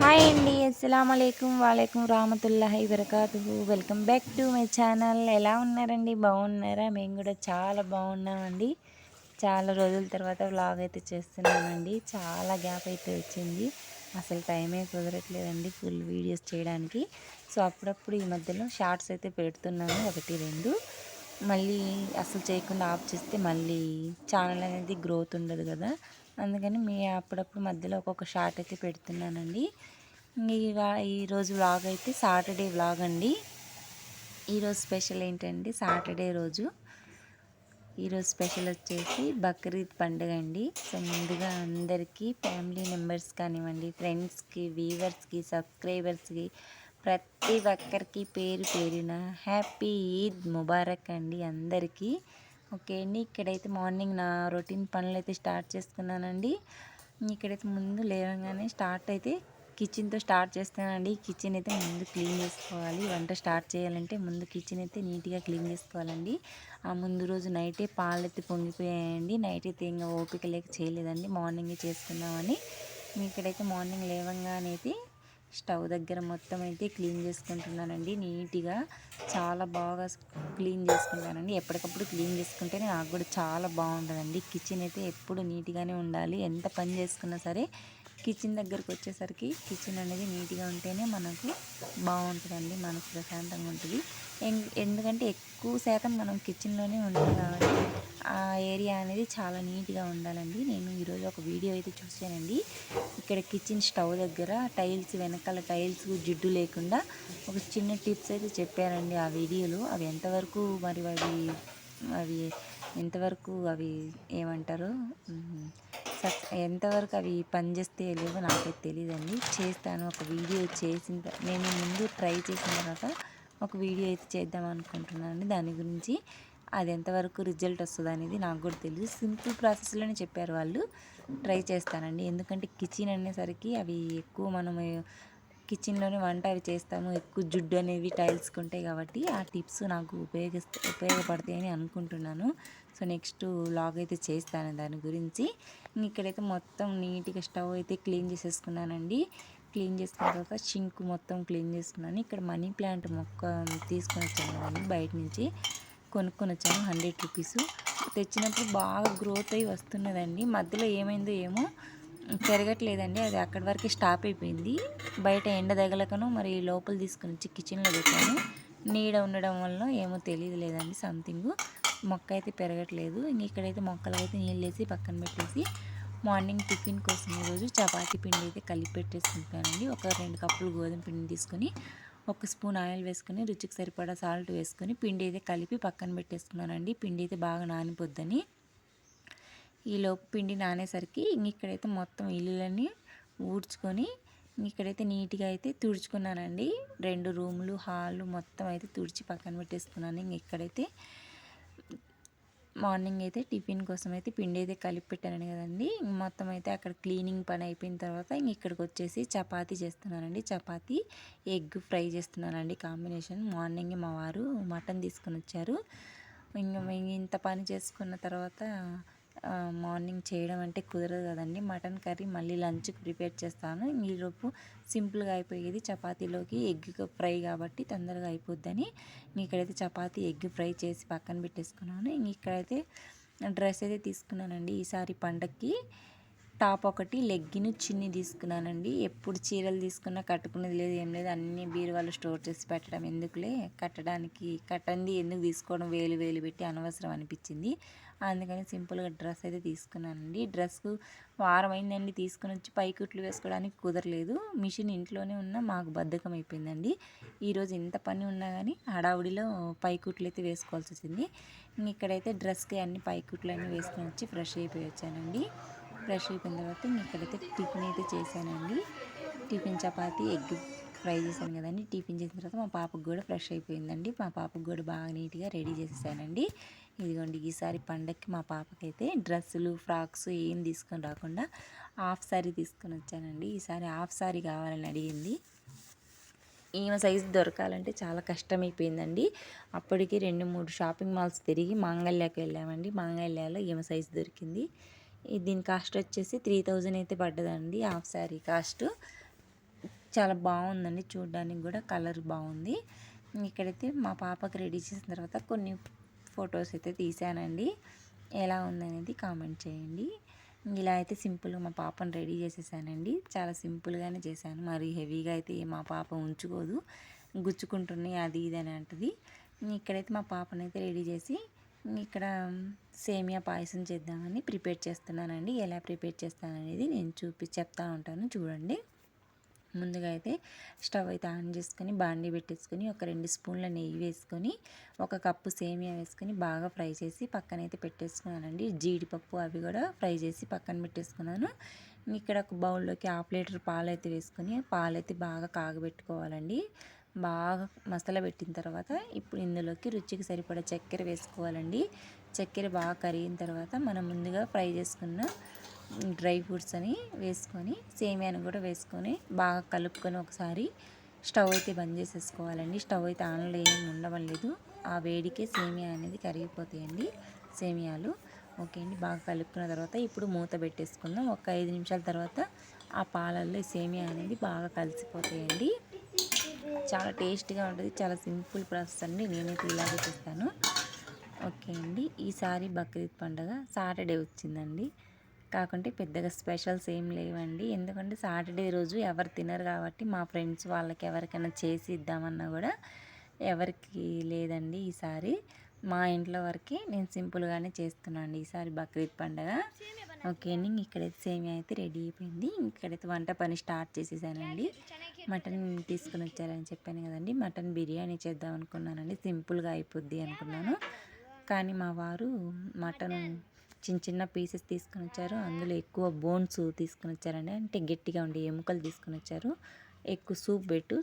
Hi అండి అస్సలం అయికం వాలేకం రామతుల్లాహి వరకాతు welcome back to my channel. ఎలా ఉన్నారండి? బాగున్నారా? మేము కూడా చాలా బాగున్నామండి. చాలా రోజుల తర్వాత వ్లాగ్ అయితే చేస్తున్నామండి. చాలా గ్యాప్ అయితే వచ్చింది. అసలు టైమే కుదరట్లేదండి ఫుల్ వీడియోస్ చేయడానికి. సో అప్పుడప్పుడు ఈ మధ్యలో షార్ట్స్ అయితే పెడుతున్నాను. ఒకటి రెండు. మళ్ళీ అసలు చేయకుండా ఆఫ్ చేస్తే మళ్ళీ ఛానల్ అనేది గ్రోత్ ఉండదు కదా. అందుకని మీ అప్పుడప్పుడు మధ్యలో ఒక్కొక్క షార్ట్ అయితే పెడుతున్నానండి. ఇక ఈరోజు వ్లాగ్ అయితే సాటర్డే వ్లాగ్ అండి. ఈరోజు స్పెషల్ ఏంటండి సాటర్డే రోజు. ఈరోజు స్పెషల్ వచ్చేసి బక్రీద్ పండుగ అండి. సో ముందుగా అందరికీ ఫ్యామిలీ మెంబర్స్ కానివ్వండి ఫ్రెండ్స్కి వీవర్స్కి సబ్స్క్రైబర్స్కి ప్రతి ఒక్కరికి పేరు పేరిన హ్యాపీ ఈద్ ముబారక్ అండి అందరికీ. ఓకే అండి. ఇక్కడైతే మార్నింగ్ నా రొటీన్ పనులు అయితే స్టార్ట్ చేసుకున్నానండి. ఇక్కడైతే ముందు లేవగానే స్టార్ట్ అయితే కిచెన్తో స్టార్ట్ చేస్తానండి. కిచెన్ అయితే ముందు క్లీన్ చేసుకోవాలి. వంట స్టార్ట్ చేయాలంటే ముందు కిచెన్ అయితే నీట్గా క్లీన్ చేసుకోవాలండి. ఆ ముందు రోజు నైటే పాలు అయితే పొంగిపోయాయండి. నైట్ అయితే ఇంకా ఓపిక లేక చేయలేదండి. మార్నింగే చేసుకుందామని. ఇక్కడైతే మార్నింగ్ లేవంగానే అయితే స్టవ్ దగ్గర మొత్తం అయితే క్లీన్ చేసుకుంటున్నానండి. నీట్గా చాలా బాగా క్లీన్ చేసుకుంటానండి. ఎప్పటికప్పుడు క్లీన్ చేసుకుంటేనే నాకు కూడా చాలా బాగుంటుందండి. కిచెన్ అయితే ఎప్పుడు నీట్గానే ఉండాలి. ఎంత పని చేసుకున్నా సరే కిచెన్ దగ్గరకు వచ్చేసరికి కిచెన్ అనేది నీట్గా ఉంటేనే మనకు బాగుంటుందండి. మనకు ప్రశాంతంగా ఉంటుంది. ఎందుకంటే ఎక్కువ శాతం మనం కిచెన్లోనే ఉంటుంది కాబట్టి ఆ ఏరియా అనేది చాలా నీట్గా ఉండాలండి. నేను ఈరోజు ఒక వీడియో అయితే చూశానండి. ఇక్కడ కిచెన్ స్టవ్ దగ్గర టైల్స్ వెనకాల టైల్స్ జిడ్డు లేకుండా ఒక చిన్న టిప్స్ అయితే చెప్పారండి ఆ వీడియోలో. అవి ఎంతవరకు మరి అవి అవి ఎంతవరకు అవి ఏమంటారు? ఎంతవరకు అవి పనిచేస్తే లేవో నాకైతే తెలియదండి చేస్తాను. ఒక వీడియో చేసిన నేను ముందు ట్రై చేసిన తర్వాత ఒక వీడియో అయితే చేద్దాం అనుకుంటున్నాను దాని గురించి అది ఎంతవరకు రిజల్ట్ వస్తుంది అనేది నాకు కూడా తెలియదు సింపుల్ ప్రాసెస్లోనే చెప్పారు వాళ్ళు. ట్రై చేస్తానండి. ఎందుకంటే కిచెన్ అనేసరికి అవి ఎక్కువ మనం కిచెన్లోనే వంట అవి చేస్తాము. ఎక్కువ జుడ్డు అనేవి టైల్స్కి ఉంటాయి కాబట్టి ఆ టిప్స్ నాకు ఉపయోగిస్త ఉపయోగపడతాయని అనుకుంటున్నాను. సో నెక్స్ట్ లాగ్ అయితే చేస్తాను దాని గురించి. ఇక్కడైతే మొత్తం నీట్గా స్టవ్ అయితే క్లీన్ చేసేసుకున్నానండి. క్లీన్ చేసుకున్న తర్వాత షింక్ మొత్తం క్లీన్ చేసుకున్నాను. ఇక్కడ మనీ ప్లాంట్ మొక్క తీసుకొని వచ్చాను బయట నుంచి. కొనుక్కొని వచ్చాము హండ్రెడ్ రూపీస్. తెచ్చినప్పుడు బాగా గ్రోత్ అయ్యి వస్తున్నదండి. మధ్యలో ఏమైందో ఏమో పెరగట్లేదండి. అది అక్కడి వరకే స్టాప్ అయిపోయింది. బయట ఎండ తగలకను మరి లోపల తీసుకుని వచ్చి కిచెన్లో పెట్టాను. నీడ ఉండడం వల్ల ఏమో తెలియదు లేదండి సంథింగ్. మొక్క అయితే పెరగట్లేదు. ఇంక ఇక్కడైతే మొక్కలు అయితే నీళ్ళేసి పక్కన పెట్టేసి మార్నింగ్ టిఫిన్ కోసం ఈరోజు చపాతీ పిండి అయితే కలిపి పెట్టేసుకుంటానండి ఒక రెండు కప్పులు గోధుమ పిండి తీసుకొని ఒక స్పూన్ ఆయిల్ వేసుకొని రుచికి సరిపడా సాల్ట్ వేసుకొని పిండి అయితే కలిపి పక్కన పెట్టేసుకున్నానండి. పిండి అయితే బాగా నానిపోద్దని. ఈలోపు పిండి నానేసరికి ఇక్కడైతే మొత్తం ఇల్లులన్నీ ఊడ్చుకొని ఇక్కడైతే నీట్గా అయితే తుడుచుకున్నానండి. రెండు రూములు హాలు మొత్తం అయితే తుడిచి పక్కన పెట్టేసుకున్నాను. ఇంక ఇక్కడైతే మార్నింగ్ అయితే టిఫిన్ కోసం అయితే పిండి అయితే కలిపి పెట్టాను కదండి. మొత్తం అయితే అక్కడ క్లీనింగ్ పని అయిపోయిన తర్వాత ఇంక ఇక్కడికి వచ్చేసి చపాతీ చేస్తున్నానండి. చపాతీ ఎగ్ ఫ్రై చేస్తున్నానండి కాంబినేషన్. మార్నింగ్ మా వారు మటన్ తీసుకుని వచ్చారు. ఇంకా ఇంత పని చేసుకున్న తర్వాత మార్నింగ్ చేయడం అంటే కుదరదు కదండి. మటన్ కర్రీ మళ్ళీ లంచ్కి ప్రిపేర్ చేస్తాను. ఈలోపు సింపుల్గా అయిపోయేది చపాతీలోకి ఎగ్ ఫ్రై కాబట్టి తొందరగా అయిపోద్దని ఇక్కడైతే చపాతీ ఎగ్ ఫ్రై చేసి పక్కన పెట్టేసుకున్నాను. ఇక్కడైతే డ్రెస్ అయితే తీసుకున్నానండి. ఈసారి పండక్కి టాప్ ఒకటి లెగ్గిన్ చిన్ని తీసుకున్నానండి. ఎప్పుడు చీరలు తీసుకున్నా కట్టుకునేది లేదు ఏం లేదు. అన్ని బీరువాలు స్టోర్ చేసి పెట్టడం ఎందుకులే? కట్టడానికి కట్టంది ఎందుకు తీసుకోవడం వేలు వేలు పెట్టి అనవసరం అనిపించింది. అందుకని సింపుల్గా డ్రెస్ అయితే తీసుకున్నానండి. డ్రెస్కు వారం అయిందండి తీసుకుని వచ్చి పైకుట్లు వేసుకోవడానికి కుదరలేదు. మిషన్ ఇంట్లోనే ఉన్న మాకు బద్ధకం అయిపోయిందండి. ఈరోజు ఇంత పని ఉన్నా కానీ హడావుడిలో పైకుట్లు అయితే వేసుకోవాల్సి వచ్చింది. ఇక్కడైతే డ్రెస్కి అన్ని పైకుట్లు అన్నీ వేసుకొని వచ్చి ఫ్రెష్ అయిపోయి వచ్చానండి. ఫ్రెష్ అయిపోయిన తర్వాత ఇక్కడైతే టిఫిన్ అయితే చేశానండి. టిఫిన్ చపాతి ఎగ్ ఫ్రై చేశాను కదండి. టిఫిన్ చేసిన తర్వాత మా పాపకు కూడా ఫ్రెష్ అయిపోయిందండి. మా పాపకు కూడా బాగా నీట్గా రెడీ చేసేసానండి. ఇదిగోండి ఈసారి పండగకి మా పాపకైతే డ్రెస్సులు ఫ్రాక్స్ ఏం తీసుకొని రాకుండా హాఫ్ సారీ తీసుకొని వచ్చానండి. ఈసారి హాఫ్ సారీ కావాలని అడిగింది. ఈమె సైజు దొరకాలంటే చాలా కష్టమైపోయిందండి. అప్పటికి రెండు మూడు షాపింగ్ మాల్స్ తిరిగి మాంగళ్యాకి వెళ్ళామండి. మాంగళ్యాలో ఈమె సైజు దొరికింది. దీని కాస్ట్ వచ్చేసి త్రీ థౌజండ్ అయితే పడ్డదండి. Half sari cost. చాలా బాగుందండి. చూడడానికి కూడా కలర్ బాగుంది. ఇక్కడైతే మా పాపకి రెడీ చేసిన తర్వాత కొన్ని ఫొటోస్ అయితే తీసానండి ఎలా ఉందనేది కామెంట్ చేయండి. ఇలా అయితే సింపుల్గా మా పాపను రెడీ చేసేసానండి. చాలా సింపుల్గానే చేశాను. మరి హెవీగా అయితే మా పాప ఉంచుకోదు. గుచ్చుకుంటున్నాయి అది ఇది అని అంటది. ఇక్కడైతే మా పాపనైతే రెడీ చేసి ఇక్కడ సేమియా పాయసం చేద్దామని ప్రిపేర్ చేస్తున్నానండి. ఎలా ప్రిపేర్ చేస్తాననేది నేను చూపి చెప్తా ఉంటాను. చూడండి. ముందుగా అయితే స్టవ్ అయితే ఆన్ చేసుకొని బాండీ పెట్టేసుకొని ఒక రెండు స్పూన్ల నెయ్యి వేసుకొని ఒక కప్పు సేమియా వేసుకొని బాగా ఫ్రై చేసి పక్కనైతే పెట్టేసుకున్నానండి. జీడిపప్పు అవి కూడా ఫ్రై చేసి పక్కన పెట్టేసుకున్నాను. ఇక్కడ ఒక బౌల్లోకి హాఫ్ లీటర్ పాలు అయితే వేసుకొని పాలు అయితే బాగా కాగబెట్టుకోవాలండి. బాగా మసాలా పెట్టిన తర్వాత ఇప్పుడు ఇందులోకి రుచికి సరిపడా చక్కెర వేసుకోవాలండి. చక్కెర బాగా కరిగిన తర్వాత మనం ముందుగా ఫ్రై చేసుకున్న డ్రై ఫ్రూట్స్ అని వేసుకొని సేమియాను కూడా వేసుకొని బాగా కలుపుకొని ఒకసారి స్టవ్ అయితే బంద్ చేసేసుకోవాలండి. స్టవ్ అయితే ఆన్లో ఏం ఉండవలేదు. ఆ వేడికే సేమియా అనేది కరిగిపోతాయండి సేమియాలు. ఓకే అండి బాగా కలుపుకున్న తర్వాత ఇప్పుడు మూత పెట్టేసుకుందాం. ఒక ఐదు నిమిషాల తర్వాత ఆ పాలల్లో సేమియా అనేది బాగా కలిసిపోతాయండి. చాలా టేస్ట్గా ఉంటుంది. చాలా సింపుల్ ప్రాసెస్ అండి. నేనైతే ఇలాగే చేస్తాను. ఓకే అండి. ఈసారి బక్రీద్ పండుగ సాటర్డే వచ్చిందండి. కాకుంటే పెద్దగా స్పెషల్స్ ఏం లేవండి. ఎందుకంటే సాటర్డే రోజు ఎవరు తినరు కాబట్టి మా ఫ్రెండ్స్ వాళ్ళకి ఎవరికైనా చేసి ఇద్దామన్నా కూడా ఎవరికి లేదండి ఈసారి మా ఇంట్లో వరకే నేను సింపుల్గానే చేస్తున్నాను ఈసారి బక్రీద్ పండుగ. ఓకే అండి. ఇక్కడైతే సేమియా అయితే రెడీ అయిపోయింది. ఇక్కడైతే వంట పని స్టార్ట్ చేసేసానండి. మటన్ తీసుకుని వచ్చారని చెప్పాను కదండి. మటన్ బిర్యానీ చేద్దాం అనుకున్నానండి. సింపుల్గా అయిపోద్ది అనుకున్నాను. కానీ మా వారు మటన్ చిన్న చిన్న పీసెస్ తీసుకుని వచ్చారు. అందులో ఎక్కువ బోన్స్ తీసుకుని వచ్చారండి. అంటే గట్టిగా ఉండే ఎముకలు తీసుకుని వచ్చారు. ఎక్కువ సూప్ పెట్టు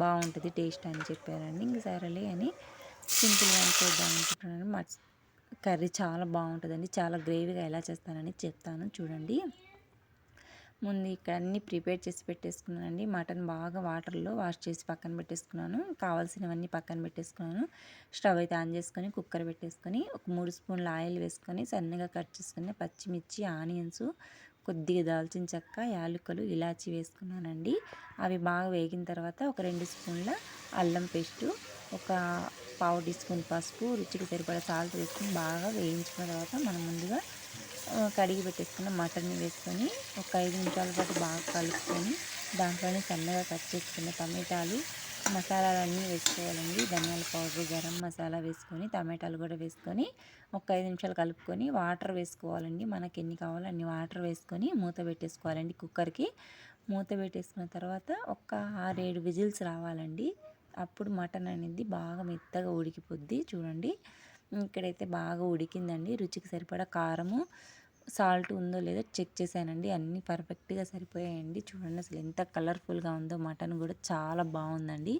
బాగుంటుంది టేస్ట్ అని చెప్పారండి. ఇంక సరేలే అని సింపుల్గా చేద్దాం అనుకుంటున్నాను. మా కర్రీ చాలా బాగుంటుందండి. చాలా గ్రేవీగా ఎలా చేస్తానని చెప్తాను. చూడండి. ముందు ఇక్కడ అన్నీ ప్రిపేర్ చేసి పెట్టేసుకున్నానండి. మటన్ బాగా వాటర్లో వాష్ చేసి పక్కన పెట్టేసుకున్నాను. కావాల్సినవన్నీ పక్కన పెట్టేసుకున్నాను. స్టవ్ అయితే ఆన్ చేసుకొని కుక్కర్ పెట్టేసుకొని ఒక మూడు స్పూన్ల ఆయిల్ వేసుకొని సన్నగా కట్ చేసుకుని పచ్చిమిర్చి ఆనియన్స్ కొద్దిగా దాల్చిన చెక్క యాలకులు ఇలాచి వేసుకున్నానండి. అవి బాగా వేగిన తర్వాత ఒక రెండు స్పూన్ల అల్లం పేస్టు ఒక పావు టీ స్పూన్ పసుపు రుచికి సరిపడే సాల్ట్ వేసుకొని బాగా వేయించుకున్న తర్వాత మనం ముందుగా కడిగి పెట్టేసుకున్న మటన్ని వేసుకొని ఒక ఐదు నిమిషాల పాటు బాగా కలుపుకొని దాంట్లోనే సన్నగా కట్ చేసుకున్న టమాటాలు మసాలాలన్నీ వేసుకోవాలండి. ధనియాల పౌడర్ గరం మసాలా వేసుకొని టమాటాలు కూడా వేసుకొని ఒక ఐదు నిమిషాలు కలుపుకొని వాటర్ వేసుకోవాలండి. మనకి ఎన్ని కావాలో అన్ని వాటర్ వేసుకొని మూత పెట్టేసుకోవాలండి కుక్కర్కి. మూత పెట్టేసుకున్న తర్వాత ఒక ఆరేడు విజిల్స్ రావాలండి. అప్పుడు మటన్ అనేది బాగా మెత్తగా ఉడికిపోద్ది. చూడండి. ఇక్కడైతే బాగా ఉడికిందండి. రుచికి సరిపడా కారము సాల్ట్ ఉందో లేదో చెక్ చేశానండి. అన్నీ పర్ఫెక్ట్గా సరిపోయాయండి. చూడండి అసలు ఎంత కలర్ఫుల్గా ఉందో మటన్ కూడా చాలా బాగుందండి.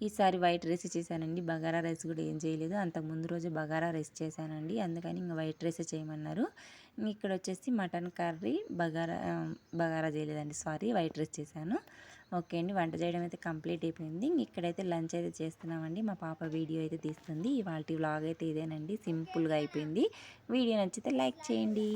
ఈసారి వైట్ రైస్ చేశానండి. బగారా రైస్ కూడా ఏం చేయలేదు. అంతకు ముందు రోజు బగారా రైస్ చేశానండి. అందుకని ఇంకా వైట్ రైస్ చేయమన్నారు. ఇక్కడ వచ్చేసి మటన్ కర్రీ బగారా బగారా చేయలేదండి. సారీ వైట్ రైస్ చేశాను. ఓకే అండి. వంట చేయడం అయితే కంప్లీట్ అయిపోయింది. ఇక్కడైతే లంచ్ అయితే చేస్తున్నామండి. మా పాప వీడియో అయితే తీస్తుంది. ఇవాళ వ్లాగ్ అయితే ఇదేనండి. సింపుల్గా అయిపోయింది. వీడియో నచ్చితే లైక్ చేయండి.